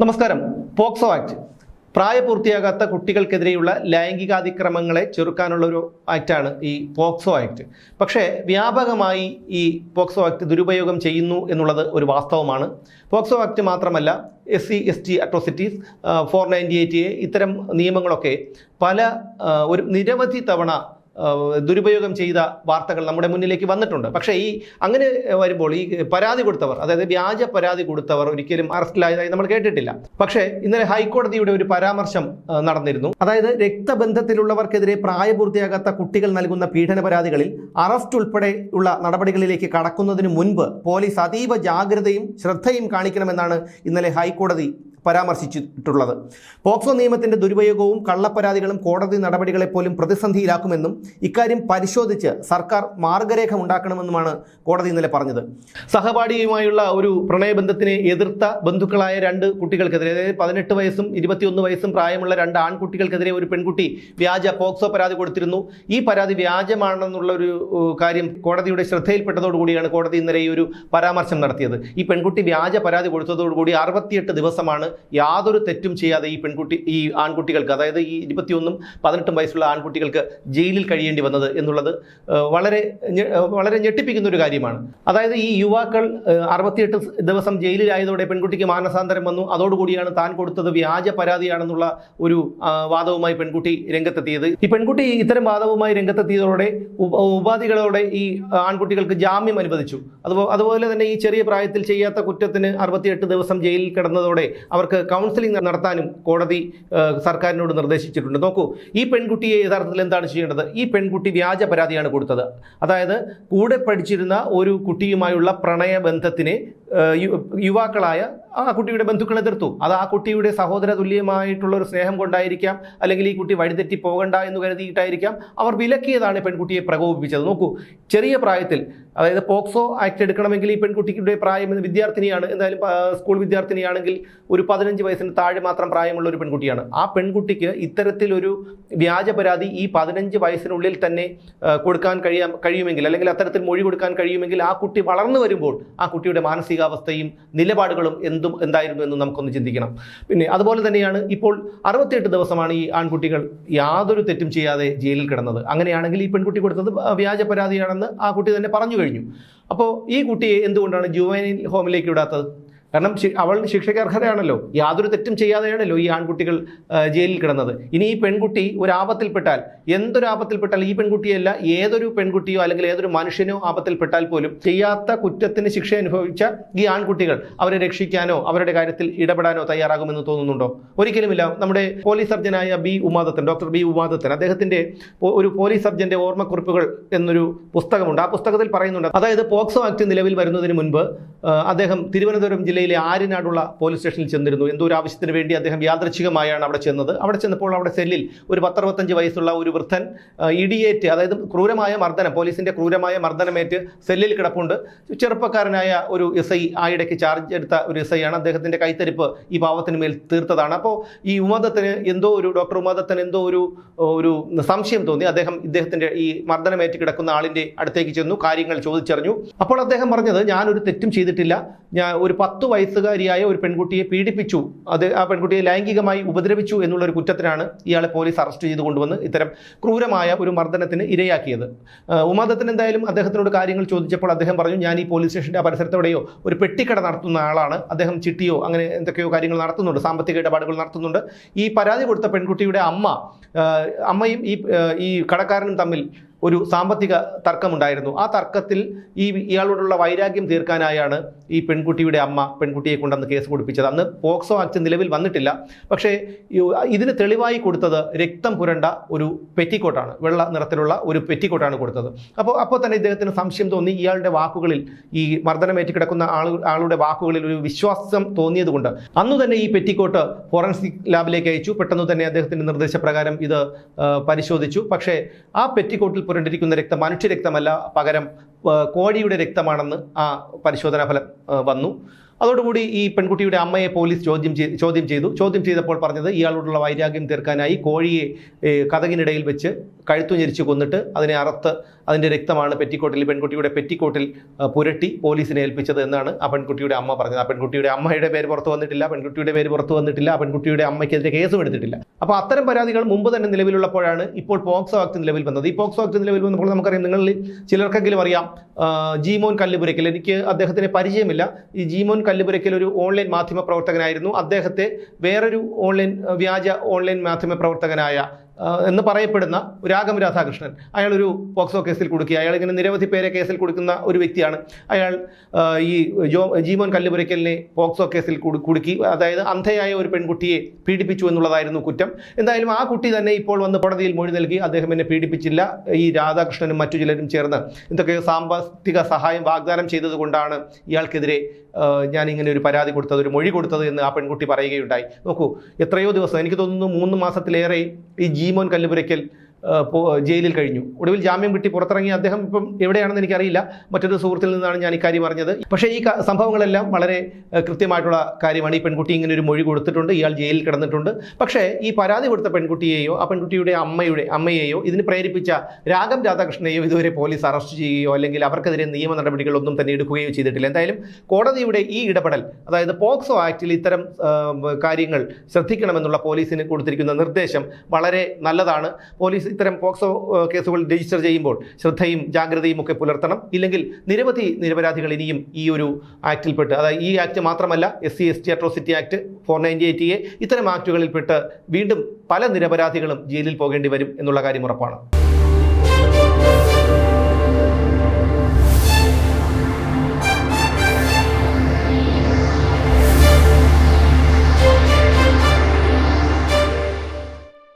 നമസ്കാരം. POCSO act. പ്രായപൂർത്തിയാകാത്ത കുട്ടികൾക്കെതിരെയുള്ള ലൈംഗികാതിക്രമങ്ങളെ ചെറുക്കാനുള്ള ഒരു ആക്റ്റാണ് ഈ പോക്സോ ആക്ട്. പക്ഷേ വ്യാപകമായി ഈ പോക്സോ ആക്ട് ദുരുപയോഗം ചെയ്യുന്നു എന്നുള്ളത് ഒരു വാസ്തവമാണ്. പോക്സോ ആക്ട് മാത്രമല്ല S C S T atrocities four ninety eight A ഇത്തരം നിയമങ്ങളൊക്കെ പല ഒരു നിരവധി തവണ ദുരുപയോഗം ചെയ്ത വാർത്തകൾ നമ്മുടെ മുന്നിലേക്ക് വന്നിട്ടുണ്ട്. പക്ഷേ ഈ അങ്ങനെ വരുമ്പോൾ ഈ പരാതി കൊടുത്തവർ അതായത് വ്യാജ പരാതി കൊടുത്തവർ ഒരിക്കലും അറസ്റ്റിലായതായി നമ്മൾ കേട്ടിട്ടില്ല. പക്ഷേ ഇന്നലെ ഹൈക്കോടതിയുടെ ഒരു പരാമർശം നടന്നിരുന്നു. അതായത് രക്തബന്ധത്തിലുള്ളവർക്കെതിരെ പ്രായപൂർത്തിയാകാത്ത കുട്ടികൾ നൽകുന്ന പീഡന പരാതികളിൽ അറസ്റ്റ് ഉൾപ്പെടെയുള്ള നടപടികളിലേക്ക് കടക്കുന്നതിന് മുൻപ് പോലീസ് അതീവ ജാഗ്രതയും ശ്രദ്ധയും കാണിക്കണമെന്നാണ് ഇന്നലെ ഹൈക്കോടതി പരാമർശിച്ചിട്ടുള്ളത്. പോക്സോ നിയമത്തിന്റെ ദുരുപയോഗവും കള്ളപ്പരാതികളും കോടതി നടപടികളെ പോലും പ്രതിസന്ധിയിലാക്കുമെന്നും ഇക്കാര്യം പരിശോധിച്ച് സർക്കാർ മാർഗരേഖ ഉണ്ടാക്കണമെന്നുമാണ് കോടതി ഇന്നലെ പറഞ്ഞത്. സഹപാഠിയുമായുള്ള ഒരു പ്രണയബന്ധത്തിനെ എതിർത്ത ബന്ധുക്കളായ രണ്ട് കുട്ടികൾക്കെതിരെ അതായത് പതിനെട്ട് വയസ്സും ഇരുപത്തിയൊന്ന് വയസ്സും പ്രായമുള്ള രണ്ട് ആൺകുട്ടികൾക്കെതിരെ ഒരു പെൺകുട്ടി വ്യാജ പോക്സോ പരാതി കൊടുത്തിരുന്നു. ഈ പരാതി വ്യാജമാണെന്നുള്ള ഒരു കാര്യം കോടതിയുടെ ശ്രദ്ധയിൽപ്പെട്ടതോടുകൂടിയാണ് കോടതി ഇന്നലെ ഈ ഒരു പരാമർശം നടത്തിയത്. ഈ പെൺകുട്ടി വ്യാജ പരാതി കൊടുത്തതോടുകൂടി അറുപത്തിയെട്ട് ദിവസമാണ് യാതൊരു തെറ്റും ചെയ്യാതെ ഈ പെൺകുട്ടി ഈ ആൺകുട്ടികൾക്ക് അതായത് ഈ ഇരുപത്തിയൊന്നും പതിനെട്ടും വയസ്സുള്ള ആൺകുട്ടികൾക്ക് ജയിലിൽ കഴിയേണ്ടി വന്നത് എന്നുള്ളത് വളരെ വളരെ ഞെട്ടിപ്പിക്കുന്ന ഒരു കാര്യമാണ്. അതായത് ഈ യുവാക്കൾ അറുപത്തിയെട്ട് ദിവസം ജയിലിലായതോടെ പെൺകുട്ടിക്ക് മാനസാന്തരം വന്നു. അതോടുകൂടിയാണ് താൻ കൊടുത്തത് വ്യാജ പരാതിയാണെന്നുള്ള ഒരു വാദവുമായി പെൺകുട്ടി രംഗത്തെത്തിയത്. ഈ പെൺകുട്ടി ഇത്തരം വാദവുമായി രംഗത്തെത്തിയതോടെ ഉപ- ഉപാധികളോടെ ഈ ആൺകുട്ടികൾക്ക് ജാമ്യം അനുവദിച്ചു. അതുപോലെ തന്നെ ഈ ചെറിയ പ്രായത്തിൽ ചെയ്യാത്ത കുറ്റത്തിന് അറുപത്തിയെട്ട് ദിവസം ജയിലിൽ കിടന്നതോടെ അവർക്ക് കൗൺസിലിംഗ് നടത്താനും കോടതി സർക്കാരിനോട് നിർദ്ദേശിച്ചിട്ടുണ്ട്. നോക്കൂ ഈ പെൺകുട്ടിയെ യഥാർത്ഥത്തിൽ എന്താണ് ചെയ്യേണ്ടത്? ഈ പെൺകുട്ടി വ്യാജ പരാതിയാണ് കൊടുത്തത്. അതായത് കൂടെ പഠിച്ചിരുന്ന ഒരു കുട്ടിയുമായുള്ള പ്രണയബന്ധത്തിനെ യുവാക്കളായ ആ കുട്ടിയുടെ ബന്ധുക്കളെ എതിർത്തു. അത് ആ കുട്ടിയുടെ സഹോദര തുല്യമായിട്ടുള്ള ഒരു സ്നേഹം കൊണ്ടായിരിക്കാം അല്ലെങ്കിൽ ഈ കുട്ടി വഴിതെറ്റി പോകണ്ട എന്ന് കരുതിയിട്ടായിരിക്കാം അവർ വിലക്കിയതാണ് പെൺകുട്ടിയെ പ്രകോപിപ്പിച്ചത്. നോക്കൂ ചെറിയ പ്രായത്തിൽ അതായത് പോക്സോ ആക്ട് എടുക്കണമെങ്കിൽ ഈ പെൺകുട്ടിയുടെ പ്രായം എന്ന് വിദ്യാർത്ഥിനിയാണ് എന്തായാലും സ്കൂൾ വിദ്യാർത്ഥിനിയാണെങ്കിൽ ഒരു പതിനഞ്ച് വയസ്സിന് താഴെ മാത്രം പ്രായമുള്ള ഒരു പെൺകുട്ടിയാണ്. ആ പെൺകുട്ടിക്ക് ഇത്തരത്തിലൊരു വ്യാജ പരാതി ഈ പതിനഞ്ച് വയസ്സിനുള്ളിൽ തന്നെ കൊടുക്കാൻ കഴിയാം കഴിയുമെങ്കിൽ അല്ലെങ്കിൽ അത്തരത്തിൽ മൊഴി കൊടുക്കാൻ കഴിയുമെങ്കിൽ ആ കുട്ടി വളർന്നു വരുമ്പോൾ ആ കുട്ടിയുടെ മാനസികാവസ്ഥയും നിലപാടുകളും എന്തും എന്തായിരുന്നു എന്ന് നമുക്കൊന്ന് ചിന്തിക്കണം. പിന്നെ അതുപോലെ തന്നെയാണ് ഇപ്പോൾ അറുപത്തിയെട്ട് ദിവസമാണ് ഈ ആൺകുട്ടികൾ യാതൊരു തെറ്റും ചെയ്യാതെ ജയിലിൽ കിടന്നത്. അങ്ങനെയാണെങ്കിൽ ഈ പെൺകുട്ടി കൊടുത്തത് വ്യാജ പരാതിയാണെന്ന് ആ കുട്ടി തന്നെ പറഞ്ഞു കഴിഞ്ഞു. അപ്പോൾ ഈ കുട്ടിയെ എന്തുകൊണ്ടാണ് ജുവൈനിൽ ഹോമിലേക്ക് വിടാത്തത്? കാരണം അവൾ ശിക്ഷയ്ക്ക് അർഹതയാണല്ലോ. യാതൊരു തെറ്റും ചെയ്യാതെയാണല്ലോ ഈ ആൺകുട്ടികൾ ജയിലിൽ കിടന്നത്. ഇനി ഈ പെൺകുട്ടി ഒരു ആപത്തിൽപ്പെട്ടാൽ എന്തൊരു ആപത്തിൽപ്പെട്ടാൽ ഈ പെൺകുട്ടിയല്ല ഏതൊരു പെൺകുട്ടിയോ അല്ലെങ്കിൽ ഏതൊരു മനുഷ്യനോ ആപത്തിൽപ്പെട്ടാൽ പോലും ചെയ്യാത്ത കുറ്റത്തിന് ശിക്ഷ അനുഭവിച്ച ഈ ആൺകുട്ടികൾ അവരെ രക്ഷിക്കാനോ അവരുടെ കാര്യത്തിൽ ഇടപെടാനോ തയ്യാറാകുമെന്ന് തോന്നുന്നുണ്ടോ? ഒരിക്കലുമില്ല. നമ്മുടെ police സർജനായ B Umadathan doctor B Umadathan അദ്ദേഹത്തിന്റെ ഒരു പോലീസ് സർജന്റെ ഓർമ്മക്കുറിപ്പുകൾ എന്നൊരു പുസ്തകമുണ്ട്. ആ പുസ്തകത്തിൽ പറയുന്നുണ്ട്. അതായത് പോക്സോ ആക്ട് നിലവിൽ വരുന്നതിന് മുൻപ് അദ്ദേഹം തിരുവനന്തപുരം ജില്ലയിലെ ആര്യനാടുള്ള പോലീസ് സ്റ്റേഷനിൽ ചെന്നിരുന്നു. എന്തോ ഒരു ആവശ്യത്തിന് വേണ്ടി അദ്ദേഹം യാദൃച്ഛികമായാണ് അവിടെ ചെന്നത്. അവിടെ ചെന്നപ്പോൾ അവിടെ സെല്ലിൽ ഒരു പത്തറുപത്തഞ്ച് വയസ്സുള്ള ഒരു വൃദ്ധൻ ഇടിയേറ്റ് അതായത് ക്രൂരമായ മർദ്ദനം പോലീസിന്റെ ക്രൂരമായ മർദ്ദനമേറ്റ് സെല്ലിൽ കിടപ്പുണ്ട്. ചെറുപ്പക്കാരനായ ഒരു എസ് ഐ ആ ഇടയ്ക്ക് ചാർജ് എടുത്ത ഒരു എസ് ഐ ആണ്. അദ്ദേഹത്തിന്റെ കൈത്തരിപ്പ് ഈ പാവത്തിന് മേൽ തീർത്തതാണ്. അപ്പോൾ ഈ ഉമദത്തിന് എന്തോ ഒരു ഡോക്ടർ ഉമദത്തിന് എന്തോ ഒരു ഒരു സംശയം തോന്നി. അദ്ദേഹം ഇദ്ദേഹത്തിന്റെ ഈ മർദ്ദനമേറ്റ് കിടക്കുന്ന ആളിന്റെ അടുത്തേക്ക് ചെന്നു കാര്യങ്ങൾ ചോദിച്ചറിഞ്ഞു. അപ്പോൾ അദ്ദേഹം പറഞ്ഞത് ഞാനൊരു തെറ്റും ചെയ്തിട്ടില്ല. ഞാൻ ഒരു പത്ത് വയസ്സുകാരിയായ ഒരു പെൺകുട്ടിയെ പീഡിപ്പിച്ചു. അത് ആ പെൺകുട്ടിയെ ലൈംഗികമായി ഉപദ്രവിച്ചു എന്നുള്ളൊരു കുറ്റത്തിനാണ് ഇയാളെ പോലീസ് അറസ്റ്റ് ചെയ്ത് കൊണ്ടുവന്ന് ഇത്തരം ക്രൂരമായ ഒരു മർദ്ദനത്തിന് ഇരയാക്കിയത്. ഉമാദത്തിന് എന്തായാലും അദ്ദേഹത്തിനോട് കാര്യങ്ങൾ ചോദിച്ചപ്പോൾ അദ്ദേഹം പറഞ്ഞു ഞാൻ ഈ പോലീസ് സ്റ്റേഷന്റെ പരിസരത്തോടെയോ ഒരു പെട്ടിക്കട നടത്തുന്ന ആളാണ്. അദ്ദേഹം ചിട്ടിയോ അങ്ങനെ എന്തൊക്കെയോ കാര്യങ്ങൾ നടത്തുന്നുണ്ട്. സാമ്പത്തിക ഇടപാടുകൾ നടത്തുന്നുണ്ട്. ഈ പരാതി കൊടുത്ത പെൺകുട്ടിയുടെ അമ്മ അമ്മയും ഈ ഈ കടക്കാരനും തമ്മിൽ ഒരു സാമ്പത്തിക തർക്കമുണ്ടായിരുന്നു. ആ തർക്കത്തിൽ ഈ ഇയാളോടുള്ള വൈരാഗ്യം തീർക്കാനായാണ് ഈ പെൺകുട്ടിയുടെ അമ്മ പെൺകുട്ടിയെ കൊണ്ടന്ന് കേസ് കൊടുപ്പിച്ചത്. അന്ന് പോക്സോ ആക്ട് നിലവിൽ വന്നിട്ടില്ല. പക്ഷേ ഇതിന് തെളിവായി കൊടുത്തത് രക്തം പുരണ്ട ഒരു പെറ്റിക്കോട്ടാണ്. വെള്ള നിറത്തിലുള്ള ഒരു പെറ്റിക്കോട്ടാണ് കൊടുത്തത്. അപ്പോൾ അപ്പോൾ തന്നെ ഇദ്ദേഹത്തിന് സംശയം തോന്നി. ഇയാളുടെ വാക്കുകളിൽ ഈ മർദ്ദനമേറ്റ് കിടക്കുന്ന ആളു ആളുടെ വാക്കുകളിൽ ഒരു വിശ്വാസം തോന്നിയതുകൊണ്ട് അന്നു തന്നെ ഈ പെറ്റിക്കോട്ട് ഫോറൻസിക് ലാബിലേക്ക് അയച്ചു. പെട്ടെന്ന് തന്നെ അദ്ദേഹത്തിന്റെ നിർദ്ദേശപ്രകാരം ഇത് പരിശോധിച്ചു. പക്ഷേ ആ പെറ്റിക്കോട്ടിൽ പുരണ്ടിരിക്കുന്ന രക്തം മനുഷ്യരക്തമല്ല പകരം കോഴിയുടെ രക്തമാണെന്ന് ആ പരിശോധനാ ഫലം വന്നു. അതോടുകൂടി ഈ പെൺകുട്ടിയുടെ അമ്മയെ പോലീസ് ചോദ്യം ചോദ്യം ചെയ്തു. ചോദ്യം ചെയ്തപ്പോൾ പറഞ്ഞത് ഇയാളോടുള്ള വൈരാഗ്യം തീർക്കാനായി കോഴിയെ കഥകിനിടയിൽ വെച്ച് കഴുത്തു ഞെരിച്ച് കൊന്നിട്ട് അതിനെ അറുത്ത് അതിന്റെ രക്തമാണ് പെറ്റിക്കോട്ടിൽ പെൺകുട്ടിയുടെ പെറ്റിക്കോട്ടിൽ പുരട്ടി പോലീസിനെ ഏൽപ്പിച്ചത് എന്നാണ് ആ പെൺകുട്ടിയുടെ അമ്മ പറഞ്ഞത്. ആ പെൺകുട്ടിയുടെ അമ്മയുടെ പേര് പുറത്തു വന്നിട്ടില്ല പെൺകുട്ടിയുടെ പേര് പുറത്തു വന്നിട്ടില്ല ആ പെൺകുട്ടിയുടെ അമ്മയ്ക്കെതിരെ കേസും എടുത്തിട്ടില്ല. അപ്പോൾ അത്തരം പരാതികൾ മുമ്പ് തന്നെ നിലവിലുള്ളപ്പോഴാണ് ഇപ്പോൾ പോക്സോ ആക്ട് നിലവിൽ വന്നത്. ഈ പോക്സോ ആക്ട് നിലവിൽ വന്നപ്പോൾ നമുക്കറിയാം നിങ്ങളിൽ ചിലർക്കെങ്കിലും അറിയാം ജീമോൻ കല്ലുപുരയ്ക്കൽ. എനിക്ക് അദ്ദേഹത്തിന് പരിചയമില്ല. ഈ ജീമോൻ കല്ലുപുരയ്ക്കൽ ഒരു ഓൺലൈൻ മാധ്യമ പ്രവർത്തകനായിരുന്നു അദ്ദേഹത്തെ വേറൊരു ഓൺലൈൻ വ്യാജ ഓൺലൈൻ മാധ്യമ പ്രവർത്തകനായ എന്ന് പറയപ്പെടുന്ന രാഗം രാധാകൃഷ്ണൻ. അയാൾ ഒരു പോക്സോ കേസിൽ കുടുക്കി അയാൾ ഇങ്ങനെ നിരവധി പേരെ കേസിൽ കൊടുക്കുന്ന ഒരു വ്യക്തിയാണ്. അയാൾ ഈ ജോ ജീമോൻ കല്ലുപുരയ്ക്കലിനെ പോക്സോ കേസിൽ കുടു- കുടുക്കി അതായത് അന്ധയായ ഒരു പെൺകുട്ടിയെ പീഡിപ്പിച്ചു എന്നുള്ളതായിരുന്നു കുറ്റം. എന്തായാലും ആ കുട്ടി തന്നെ ഇപ്പോൾ വന്ന് കോടതിയിൽ മൊഴി നൽകി അദ്ദേഹം എന്നെ പീഡിപ്പിച്ചില്ല. ഈ രാധാകൃഷ്ണനും മറ്റു ചിലരും ചേർന്ന് എന്തൊക്കെയോ സാമ്പത്തിക സഹായം വാഗ്ദാനം ചെയ്തതുകൊണ്ടാണ് ഇയാൾക്കെതിരെ ഞാൻ ഇങ്ങനെ ഒരു പരാതി കൊടുത്തത് ഒരു മൊഴി കൊടുത്തത് എന്ന് ആ പെൺകുട്ടി പറയുകയുണ്ടായി. നോക്കൂ എത്രയോ ദിവസം എനിക്ക് തോന്നുന്നു മൂന്ന് മാസത്തിലേറെ ഈ ജീമോൻ കല്ലുപുരയ്ക്കൽ ജയിലിൽ കഴിഞ്ഞു. ഒടുവിൽ ജാമ്യം കിട്ടി പുറത്തിറങ്ങി. അദ്ദേഹം ഇപ്പം എവിടെയാണെന്ന് എനിക്കറിയില്ല. മറ്റൊരു സുഹൃത്തിൽ നിന്നാണ് ഞാൻ ഇക്കാര്യം അറിഞ്ഞത്. പക്ഷേ ഈ സംഭവങ്ങളെല്ലാം വളരെ കൃത്യമായിട്ടുള്ള കാര്യമാണ്. ഈ പെൺകുട്ടി ഇങ്ങനെ ഒരു മൊഴി കൊടുത്തിട്ടുണ്ട്. ഇയാൾ ജയിലിൽ കിടന്നിട്ടുണ്ട്. പക്ഷേ ഈ പരാതി കൊടുത്ത പെൺകുട്ടിയെയോ ആ പെൺകുട്ടിയുടെ അമ്മയുടെ അമ്മയെയോ ഇതിന് പ്രേരിപ്പിച്ച രാഗം രാധാകൃഷ്ണനെയോ ഇതുവരെ പോലീസ് അറസ്റ്റ് ചെയ്യുകയോ അല്ലെങ്കിൽ അവർക്കെതിരെ നിയമ നടപടികളൊന്നും തന്നെ എടുക്കുകയോ ചെയ്തിട്ടില്ല. എന്തായാലും കോടതിയുടെ ഈ ഇടപെടൽ അതായത് പോക്സോ ആക്ടിൽ ഇത്തരം കാര്യങ്ങൾ ശ്രദ്ധിക്കണമെന്നുള്ള പോലീസിന് കൊടുത്തിരിക്കുന്ന നിർദ്ദേശം വളരെ നല്ലതാണ്. പോലീസ് ഇത്തരം പോക്സോ കേസുകൾ രജിസ്റ്റർ ചെയ്യുമ്പോൾ ശ്രദ്ധയും ജാഗ്രതയും ഒക്കെ പുലർത്തണം. ഇല്ലെങ്കിൽ നിരവധി നിരപരാധികൾ ഇനിയും ഈ ഒരു ആക്റ്റിൽപ്പെട്ട് അതായത് ഈ ആക്ട് മാത്രമല്ല S C S T atrocity act four ninety eight A ഇത്തരം ആക്ടുകളിൽപ്പെട്ട് വീണ്ടും പല നിരപരാധികളും ജയിലിൽ പോകേണ്ടി വരും എന്നുള്ള കാര്യം ഉറപ്പാണ്.